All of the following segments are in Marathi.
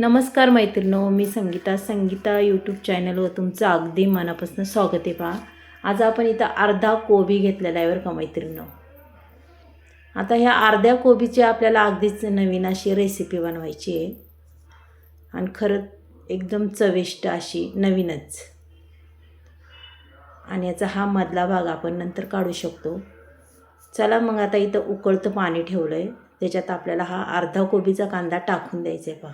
नमस्कार मैत्रिणो मी संगीता. संगीता यूट्यूब चॅनलवर तुमचं अगदी मनापासून स्वागत आहे पहा. आज आपण इथं अर्धा कोबी घेतलेला आहे बरं का मैत्रिणो. आता ह्या अर्ध्या कोबीची आपल्याला अगदीच नवीन अशी रेसिपी बनवायची आहे. आणि खरं एकदम चविष्ट अशी नवीनच. आणि याचा हा मधला भाग आपण नंतर काढू शकतो. चला मग आता इथं उकळतं पाणी ठेवलं आहे त्याच्यात आपल्याला हा अर्धा कोबीचा कांदा टाकून द्यायचा आहे पहा.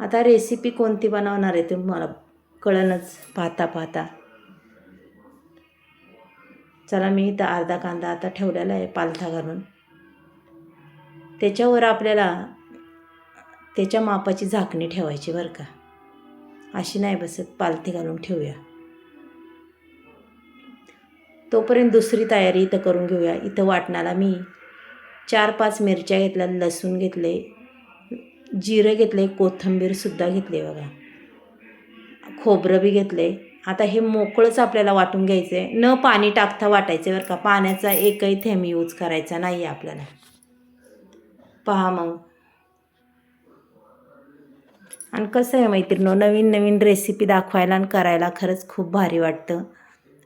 आता रेसिपी कोणती बनवणार आहे तुम्हाला? कळणच. पाहता पाहता. चला मी इथं अर्धा कांदा आता ठेवलेला आहे पालथा घालून. त्याच्यावर आपल्याला त्याच्या मापाची झाकणी ठेवायची बरं का. अशी नाही बसत. पालथी घालून ठेवूया. तोपर्यंत दुसरी तयारी इथं करून घेऊया. इथं वाटणाला मी चार पाच मिरच्या घेतल्या लसूण घेतले जिरं घेतले कोथिंबीरसुद्धा आहे बघा. खोबरं बी घेतले. आता हे मोकळंच आपल्याला वाटून घ्यायचं आहे न पाणी टाकता वाटायचं बरं का. पाण्याचा एकही थेंब यूज करायचा नाही आहे आपल्याला. पहा मग. आणि कसं आहे मैत्रिणो नवीन नवीन रेसिपी दाखवायला आणि करायला खरंच खूप भारी वाटतं.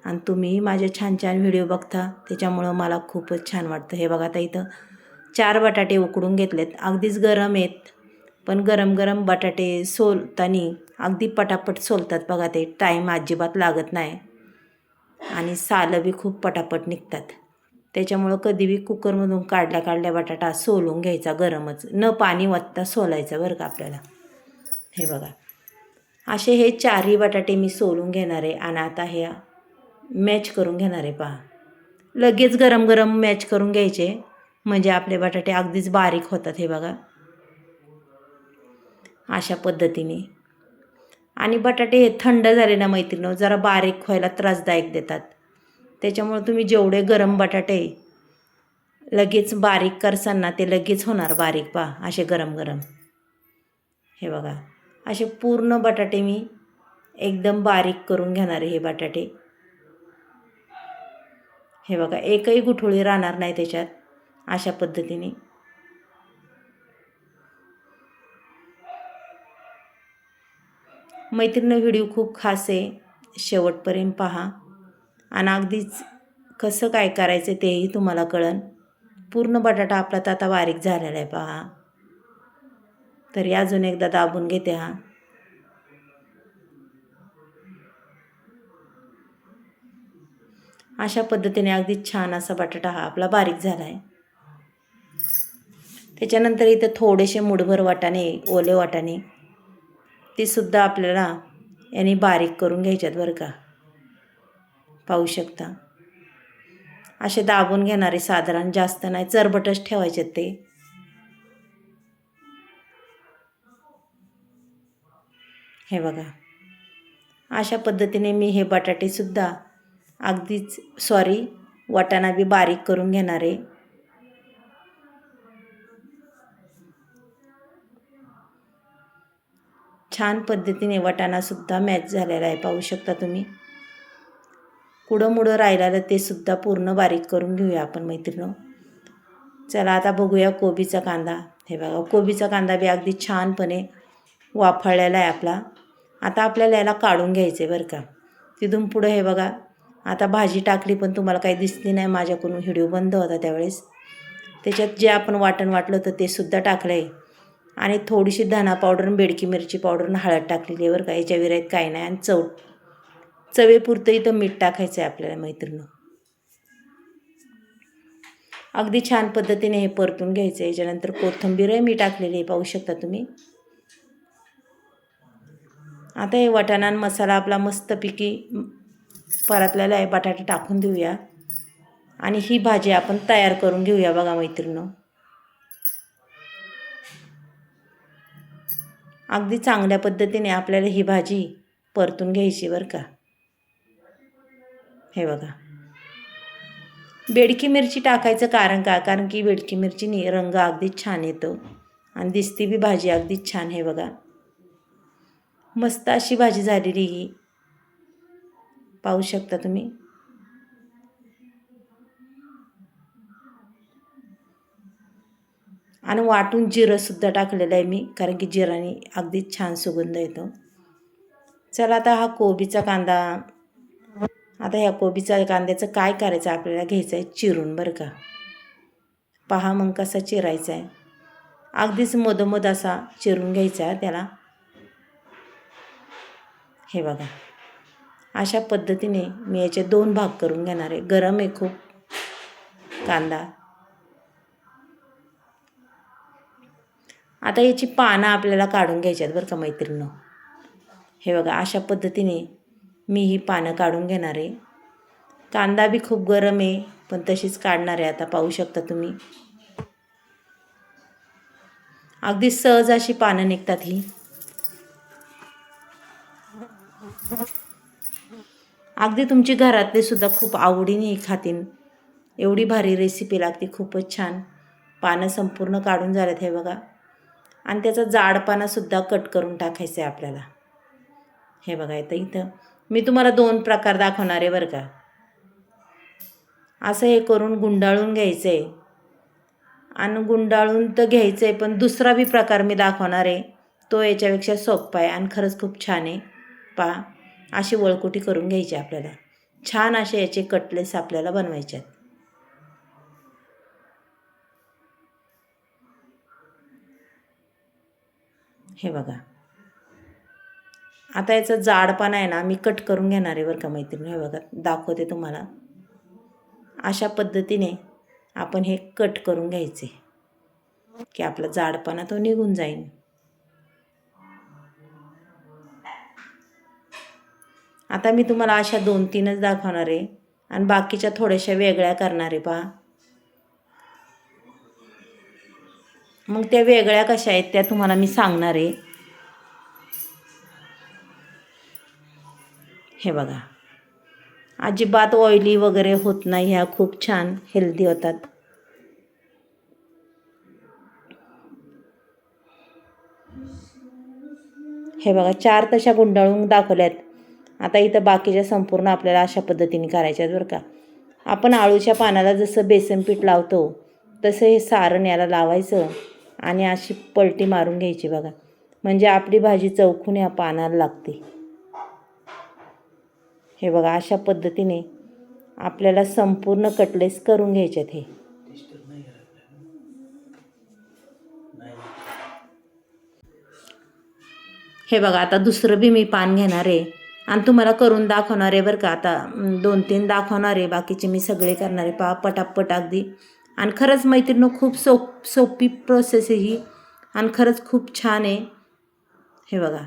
आणि तुम्ही माझे छान छान व्हिडिओ बघता. त्याच्यामुळं मला खूपच छान वाटतं. हे बघा आता इथं चार बटाटे उकडून घेतलेत. अगदीच गरम आहेत. पण गरम गरम बटाटे सोलताना अगदी पटापट सोलतात बघा ते. टाईम अजिबात लागत नाही. आणि सालं बी खूप पटापट निघतात. त्याच्यामुळं कधी बी कुकरमधून काढल्या काढल्या बटाटा सोलून घ्यायचा गरमच. न पाणी वत्ता सोलायचं बरं का आपल्याला. हे बघा. असे हे चारही बटाटे मी सोलून घेणार आहे आणि आता हे मॅच करून घेणार आहे पहा. लगेच गरम गरम मॅच करून घ्यायचे. म्हणजे आपले बटाटे अगदीच बारीक होतात हे बघा. अशा पद्धतीने. आणि बटाटे हे थंड झाले ना मैत्रिणी जरा बारीक व्हायला त्रासदायक देतात. त्याच्यामुळे तुम्ही जेवढे गरम बटाटे लगेच बारीक करसाल ते लगेच होणार बारीक पहा असे गरम गरम. हे बघा असे पूर्ण बटाटे मी एकदम बारीक करून घेणार आहे हे बटाटे. हे बघा एकही गुठोळी राहणार नाही त्याच्यात अशा पद्धतीने. मैत्रिणी व्हिडिओ खूप खास आहे. शेवटपर्यंत पहा. आणि अगदीच कसं काय करायचं तेही तुम्हाला कळन. पूर्ण बटाटा आपला तर आता बारीक झालेला आहे पहा. तरी अजून एकदा दाबून घेते हा. अशा पद्धतीने अगदी छान असा बटाटा हा आपला बारीक झाला आहे. त्याच्यानंतर इथं थोडेसे मुठभर वाटाणे ओले वाटाणे तीसुद्धा आपल्याला यांनी बारीक करून घ्यायच्यात बरं का. पाहू शकता. असे दाबून घेणारे साधारण जास्त नाही चरबटच ठेवायचे ते. हे बघा. अशा पद्धतीने मी हे बटाटेसुद्धा अगदीच सॉरी वाटाणा बी बारीक करून घेणार. छान पद्धतीने वाटाणासुद्धा मॅच झालेला आहे. पाहू शकता तुम्ही. कुडं मुडं राहिलेलं ते सुद्धा पूर्ण बारीक करून घेऊया आपण मैत्रिणी चला आता बघूया कोबीचा कांदा. हे बघा कोबीचा कांदा बी अगदी छानपणे वाफळलेला आहे आपला. आता आपल्याला याला काढून घ्यायचं आहे बरं का. तिथून पुढं हे बघा आता भाजी टाकली पण तुम्हाला काही दिसली नाही माझ्याकडून व्हिडिओ बंद होता त्यावेळेस. त्याच्यात जे आपण वाटण वाटलं होतं ते सुद्धा टाकलं आहे आणि थोडीशी धना पावडर आणि बेडकी मिरची पावडर आणि हळद टाकलेली आहे बरं का. याच्या विरायत काही नाही. आणि चव चवेपुरतं इथं मीठ टाकायचं आहे आपल्याला मैत्रिणी अगदी छान पद्धतीने हे परतून घ्यायचं आहे. याच्यानंतर कोथिंबीरही मी टाकलेली आहे. पाहू शकता तुम्ही. आता हे वाटाणा मसाला आपला मस्तपैकी परतलेला आहे. बटाटा टाकून देऊया. आणि ही भाजी आपण तयार करून घेऊया बघा मैत्रिणी अगदी चांगल्या पद्धतीने आपल्याला ही भाजी परतून घ्यायची बरं का. हे बघा. बेडकी मिरची टाकायचं कारण का? कारण की बेडकी मिरचीनी रंग अगदीच छान येतो. आणि दिसती बी भाजी अगदीच छान हे बघा. मस्त अशी भाजी झालेली ही. पाहू शकता तुम्ही? आणि वाटून जिरंसुद्धा टाकलेलं आहे मी कारण की जिराने अगदी छान सुगंध येतो. चला आता हा कोबीचा कांदा आता ह्या कोबीचा कांद्याचं काय करायचं आपल्याला घ्यायचं आहे चिरून बरं का. पहा मग कसा चिरायचा आहे. अगदीच मधोमध असा चिरून घ्यायचा आहे त्याला. हे बघा. अशा पद्धतीने मी याचे दोन भाग करून घेणार आहे. गरम आहे खूप. कांदा. आता याची पानं आपल्याला काढून घ्यायची आहेत बरं का मैत्रिणं हे बघा अशा पद्धतीने मी ही पानं काढून घेणार आहे. कांदा बी खूप गरम आहे पण तशीच काढणार आहे आता पाहू शकता तुम्ही. अगदी सहज अशी पानं निघतात ही. अगदी तुमची घरातले सुद्धा खूप आवडीने खातीन. एवढी भारी रेसिपी लागते खूपच छान. पानं संपूर्ण काढून झाल्यात हे बघा. आणि त्याचा जाडपानासुद्धा कट करून टाकायचं आहे आपल्याला. हे बघा इथं इथं. मी तुम्हाला दोन प्रकार दाखवणार आहे बरं का. असं हे करून गुंडाळून घ्यायचं आहे आणि गुंडाळून तर घ्यायचं आहे पण दुसरा बी प्रकार मी दाखवणार आहे. तो याच्यापेक्षा सोपा आहे आणि खरंच खूप छान आहे. पहा अशी वळकुटी करून घ्यायची आपल्याला. छान असे याचे कटलेस आपल्याला बनवायचे आहेत हे बघा. आता याचं जाडपान आहे ना मी कट करून घेणार आहे बरं का मैत्रिणी. हे बघा दाखवते तुम्हाला. अशा पद्धतीने आपण हे कट करून घ्यायचे. की आपला जाडपाना तो निघून जाईल आता मी तुम्हाला अशा दोन तीनच दाखवणार आहे. आणि बाकीच्या थोड्याशा वेगळ्या करणार आहे पहा. मग त्या वेगळ्या कशा आहेत त्या तुम्हाला मी सांगणार आहे. हे बघा. अजिबात ऑइली वगैरे होत नाही ह्या खूप छान हेल्दी होतात. हे बघा चार तशा गुंडाळून दाखवल्यात. आता इथं बाकीच्या संपूर्ण आपल्याला अशा पद्धतीने करायच्या आहेत बरं का. आपण आळूच्या पानाला जसं बेसन पीठ लावतो तसं हे सारण याला लावायचं. आणि अशी पलटी मारून घ्यायची बघा. म्हणजे आपली भाजी चौकून या पानाला लागते. हे बघा अशा पद्धतीने आपल्याला संपूर्ण कटलेस करून घ्यायच्यात हे. हे बघा आता दुसरं बी मी पान घेणार आहे. आणि तुम्हाला करून दाखवणार आहे बरं का. आता दोन तीन दाखवणार आहे. बाकीचे मी सगळे करणार आहे. पा पटापट अगदी आणि खरंच मैत्रिणी खूप सोप सोपी प्रोसेस आहे ही. आणि खरंच खूप छान आहे. हे बघा.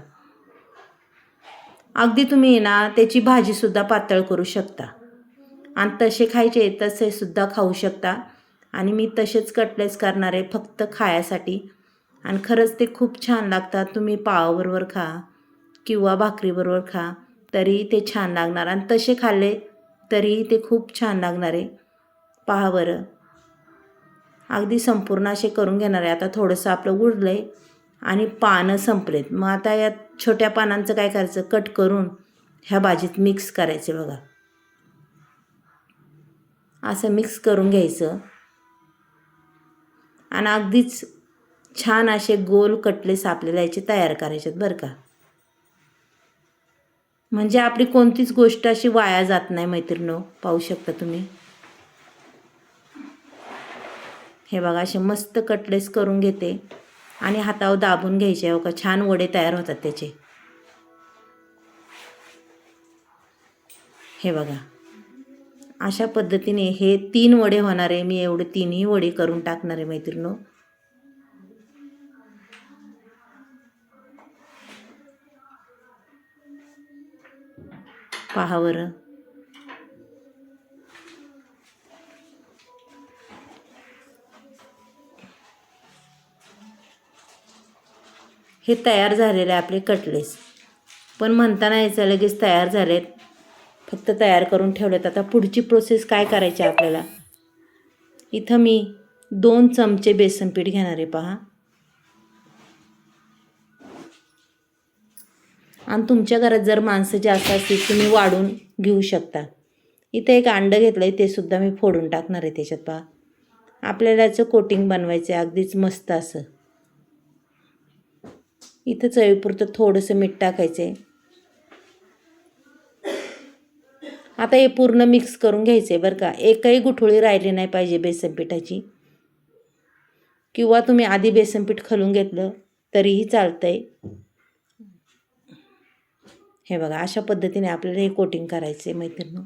अगदी तुम्ही ना त्याची भाजीसुद्धा पातळ करू शकता. आणि तसे खायचे तसेसुद्धा खाऊ शकता. आणि मी तसेच कटलेस करणार आहे फक्त खायासाठी. आणि खरंच ते खूप छान लागतात. तुम्ही पावाबरोबर खा किंवा भाकरीबरोबर खा तरी ते छान लागणार. आणि तसे खाल्ले तरीही ते खूप छान लागणार आहे. पहा बरं. अगदी संपूर्ण असे करून घेणार आहे. आता थोडंसं आपलं उरलं आहे आणि पानं संपलेत. मग आता या छोट्या पानांचं काय करायचं? कट करून ह्या भाजीत मिक्स करायचे बघा. असं मिक्स करून घ्यायचं. आणि अगदीच छान असे गोल कटलेस आपल्याला याचे तयार करायचे आहेत बरं का. म्हणजे आपली कोणतीच गोष्ट अशी वाया जात नाही मैत्रिणो पाहू शकता तुम्ही. हे बघा असे मस्त कटलेस करून घेते. आणि हातावर दाबून घ्यायचे हो का? छान वडे तयार होतात त्याचे. हे बघा. अशा पद्धतीने हे तीन वडे होणार आहे. मी एवढे तीनही वडे करून टाकणार आहे मैत्रिणो पहा बरं. हे तयार झालेले आहे आपले कटलेस. पण म्हणताना याचं लगेच तयार झालेत. फक्त तयार करून ठेवलेत. आता पुढची प्रोसेस काय करायची आहे आपल्याला? इथं मी दोन चमचे बेसन पीठ घेणार आहे पहा. आणि तुमच्या घरात जर माणसं जास्त असतील तुम्ही वाढून घेऊ शकता. इथं एक अंडं घेतलं आहे ते सुद्धा मी फोडून टाकणार आहे त्याच्यात पहा. आपल्याला याचं कोटिंग बनवायचं आहे अगदीच मस्त असं. इथं चवीपुरतं थोडंसं मीठ टाकायचं आहे आता हे पूर्ण मिक्स करून घ्यायचं आहे बरं का. एकही गुठळी राहिली नाही पाहिजे बेसन पिठाची. किंवा तुम्ही आधी बेसन पीठ खलून घेतलं तरीही चालतं आहे हे बघा अशा पद्धतीने आपल्याला हे कोटिंग करायचं आहे मैत्रिणी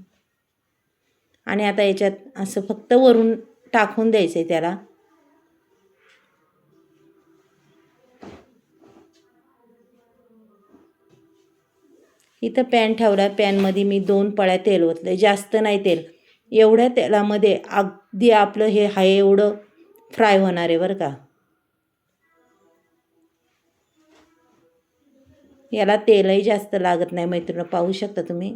आणि आता याच्यात असं फक्त वरून टाकून द्यायचं आहे त्याला. इथं पॅन ठेवला पॅनमध्ये मी दोन पळ्या तेल ओतलं जास्त नाही तेल. एवढ्या तेलामध्ये अगदी आपलं हे हाय एवढं फ्राय होणार आहे बरं का. याला तेलही जास्त लागत नाही मैत्रिणी पाहू शकता तुम्ही.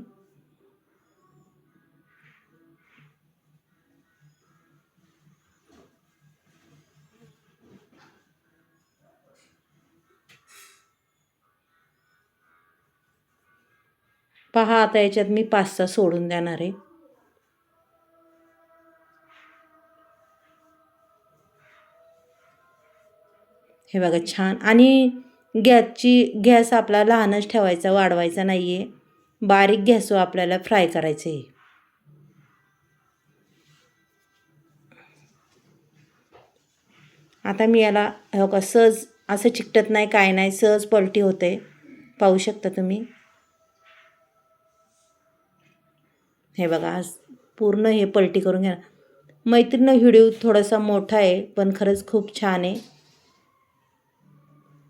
पहा आता याच्यात मी पास्ता सोडून देणार आहे. हे बघा छान. आणि गॅसची गॅस आपला लहानच ठेवायचा वाढवायचा नाही आहे बारीक गॅसवर आपल्याला फ्राय करायचं आहे. आता मी याला हो का सहज असं चिकटत नाही काय नाही सहज पलटी होते. पाहू शकता तुम्ही. हे बघा आज पूर्ण हे पलटी करून घ्या. मैत्रीण व्हिडिओ थोडासा मोठा आहे पण खरंच खूप छान आहे.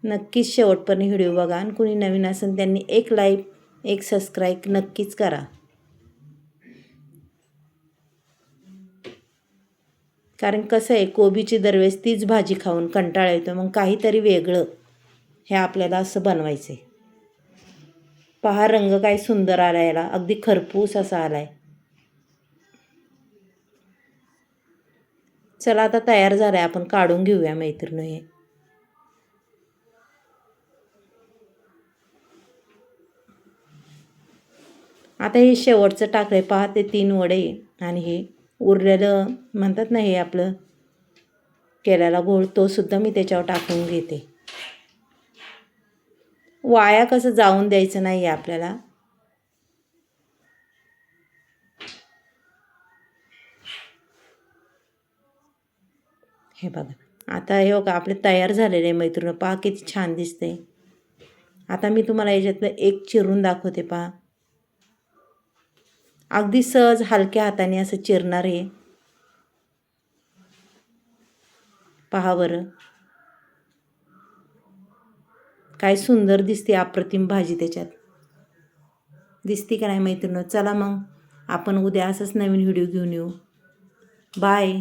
नक्कीच शेवटपर्यंत व्हिडिओ बघा आणि कुणी नवीन असेल त्यांनी एक लाईक एक सबस्क्राईब नक्कीच करा. कारण कसं आहे कोबीची दरवेळेस तीच भाजी खाऊन कंटाळा येतो मग काहीतरी वेगळं हे आपल्याला असं बनवायचं आहे पहा रंग काय सुंदर आला याला. अगदी खरपूस असा आला आहे चला आता तयार झालाय. आहे आपण काढून घेऊया मैत्रिणी. हे आता हे शेवटचं टाकलं आहे पहा ते तीन वडे आणि हे उरलेलं म्हणतात ना हे आपलं केलेला गोळ तो सुद्धा मी त्याच्यावर टाकून घेते. वाया कसं जाऊन द्यायचं नाही आहे आपल्याला? हे बघा. आता हे बघा आपले तयार झालेले मैत्रीण. पहा किती छान दिसते. आता मी तुम्हाला याच्यातलं एक चिरून दाखवते पहा. अगदी सहज हलक्या हाताने असं चिरणार आहे पहा बरं. काय सुंदर दिसते अप्रतिम भाजी त्याच्यात. दिसते का नाही मैत्रिणी चला मग. आपण उद्या असंच नवीन व्हिडिओ घेऊन येऊ. बाय